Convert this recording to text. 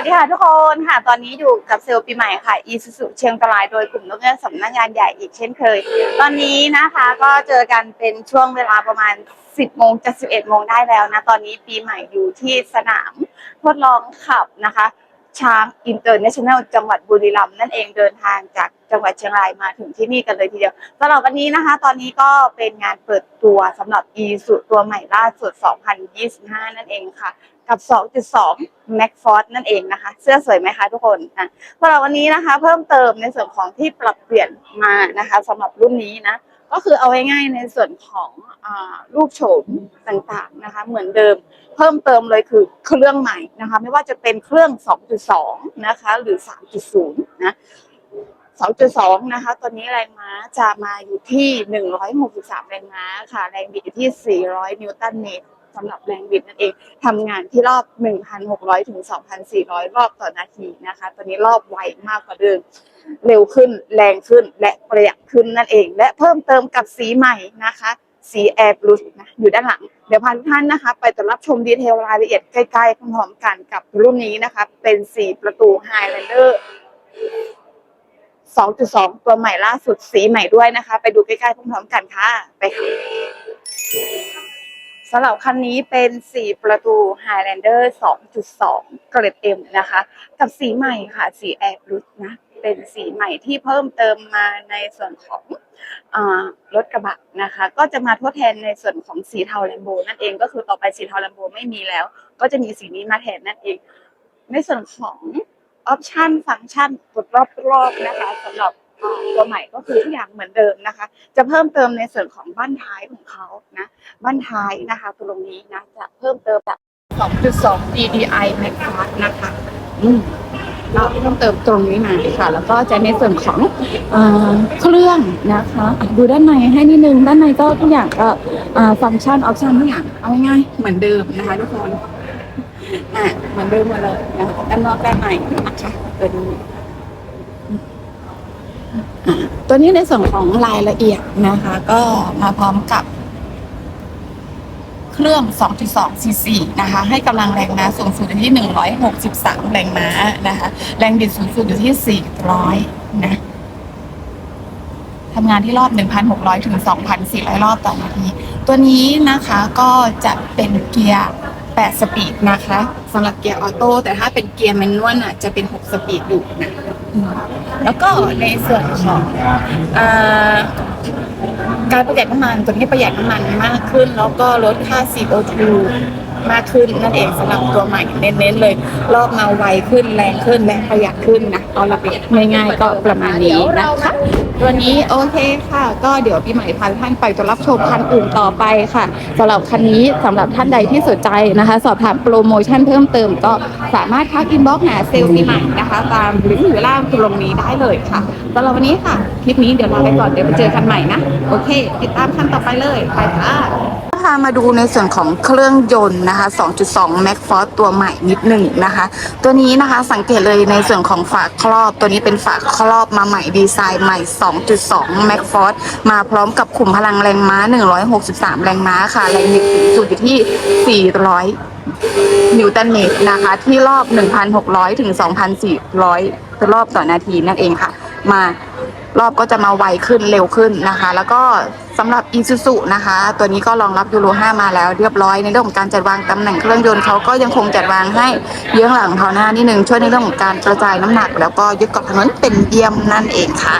วัสดีค่ะทุกคนค่ะ ตอนนี้อยู่กับเซลล์ปีใหม่ค่ะอีสุสุเชียงตรายโดยกลุ่มนกเงือกสำนักงานใหญ่อีกเช่นเคย ตอนนี้นะคะก็เจอกันเป็นช่วงเวลาประมาณ 10โมงจะ11โมงได้แล้วนะ ตอนนี้ปีใหม่อยู่ที่สนามทดลองขับนะคะ ช้างอินเตอร์เนชั่นแนลจังหวัดบุรีรัมย์นั่นเองเดินทางจากจังหวัดเชียงรายมาถึงที่นี่กันเลยทีเดียวสำหรับวันนี้นะคะ ตอนนี้ก็เป็นงานเปิดตัวสำหรับ e สุตัวใหม่ล่าสุด 2025 นั่นเองค่ะ กับ 2.2 Mac Force นั่นเองนะคะ เสื้อสวยไหมคะทุกคนอะสำหรับวันนี้นะคะ เพิ่มเติมในส่วนของที่ปรับเปลี่ยนมานะคะสำหรับรุ่นนี้นะ ก็คือเอาง่ายๆในส่วนของอรูปโฉมต่างๆนะคะ เหมือนเดิมเพิ่มเติมเลยคือเครื่องใหม่นะคะ ไม่ว่าจะเป็นเครื่อง 2.2 นะคะ หรือ 3.0 นะ 2.2 นะคะ ตอนนี้แรงม้าจะมาอยู่ที่ 163 แรงม้าค่ะ แรงบิดอยู่ที่ 400 นิวตันเมตร สำหรับแรงบิดนั่นเองทำงานที่รอบ 1,600 ถึง 2,400 รอบต่อนาทีนะคะตัวนี้รอบไวมากกว่าเดิม เร็วขึ้นแรงขึ้นและประหยัดขึ้นนั่นเอง และเพิ่มเติมกับสีใหม่นะคะสีแอร์บลูนะอยู่ด้านหลัง เดี๋ยวพาทุกท่านนะคะ ไปตรวจรับชมดีเทลรายละเอียดใกล้ๆพร้อมๆกันกับรุ่นนี้นะคะ เป็น 4 ประตู Highlander 2.2 ตัวใหม่ล่าสุดสีใหม่ด้วยนะคะ ไปดูใกล้ๆพร้อมๆกันค่ะ ไปค่ะ สำหรับคันนี้เป็น 4 ประตู Highlander 2.2 เกรดเอ็มนะคะ กับสีใหม่ค่ะ สีแอร์บลูนะ เป็นสีใหม่ที่เพิ่มเติมมาในส่วนของอรถกระบะนะคะ ก็จะมาทดแทนในส่วนของสีเทาแลมโบนั่นเองก็คือต่อไปสีเทาแลมโบไม่มีแล้ว ก็จะมีสีนี้มาแทนนั่นเอง ในส่วนของออปชันฟังก์ชันกดรอบๆนะคะสำหรับ ตัวใหม่ก็คือทุกอย่างเหมือนเดิมนะคะ จะเพิ่มเติมในส่วนของบ้านท้ายของเขานะบ้านท้ายนะคะตรงนี้นะจะเพิ่มเติมแบบ2.2 DDI Max Plus นะคะอืมเราเพิ่มเติมตรงนี้มาค่ะ แล้วก็จะในส่วนของเครื่องนะคะดูด้านในให้นิดนึง ด้านในก็ทุกอย่างก็ฟังก์ชันออปชันทุกอย่างเอาง่ายๆเหมือนเดิมนะคะทุกคนอะเหมือนเดิมหมดเลยนะด้านนอกด้านในนะคะตัวนี้ ตัวนี้ในส่วนของรายละเอียดนะคะ ก็มาพร้อมกับ เครื่อง 2.2 cc นะคะ ให้กำลังแรงม้าสูงสุดอยู่ที่ 163 แรงม้านะคะ แรงบิดสูงสุดอยู่ที่ 400 นะทำงานที่รอบ 1,600 ถึง 2,400 รอบต่อนาที ตัวนี้นะคะก็จะเป็นเกียร์ 8 สปีดนะคะสำหรับเกียร์ออโต้แต่ถ้าเป็นเกียร์แมนนวลอะจะเป็น 6 สปีดอยู่นะอืมแล้วก็ในส่วนของอ่าการประหยัดน้ำมันตัวนี้ประหยัดน้ำมันมากขึ้น แล้วก็ลดค่า CO2 มากขึ้นนั่นเองสำหรับตัวใหม่เน้นๆเลย รอบมาไวขึ้นแรงขึ้นและประหยัดขึ้นนะเอาละเอียง่ายๆก็ประมาณนี้นะคะตัวนี้โอเคค่ะ ก็เดี๋ยวพี่ใหม่พาท่านไปตัวรับชมคันอื่นต่อไปค่ะสำหรับคันนี้สำหรับท่านใดที่สนใจนะคะ สอบถามโปรโมชั่นเพิ่มเติมก็สามารถทักอินบ็อกซ์หาเซลล์ปีใหม่นะคะตามลิงก์หรือล่างตรงนี้ได้เลยค่ะสำหรับวันนี้ค่ะคลิปนี้เดี๋ยวลาไปก่อนเดี๋ยวไปเจอกันใหม่นะโอเค ติดตามคันต่อไปเลยไปค่ะามาดูในส่วนของเครื่องยนต์นะคะ 2.2 Max Force ตัวใหม่นิดหนึ่งนะคะ ตัวนี้นะคะสังเกตเลยในส่วนของฝาครอบ ตัวนี้เป็นฝาครอบมาใหม่ดีไซน์ใหม่ 2.2 Max Force มาพร้อมกับขุมพลังแรงม้า 163 แรงม้าค่ะ แรงบิดสูงสุดอยู่ที่ 400 นิวตันเมตรนะคะ ที่รอบ 1,600 ถึง 2,400 รอบต่อนาทีนั่นเองค่ะ มา รอบก็จะมาไวขึ้นเร็วขึ้นนะคะ แล้วก็สำหรับ i s u z u นะคะ ตัวนี้ก็รองรับยูโร5มาแล้วเรียบร้อยในเรื่องของการจัดวางตำแหน่งเครื่องยนต์เขาก็ยังคงจัดวางให้เยื้องหลังเท้าหน้านิดนึงช่วยในเรื่องของการกระจายน้ำหนัก แล้วก็ยึดเกาะถนนเป็นเยี่ยมนั่นเองค่ะ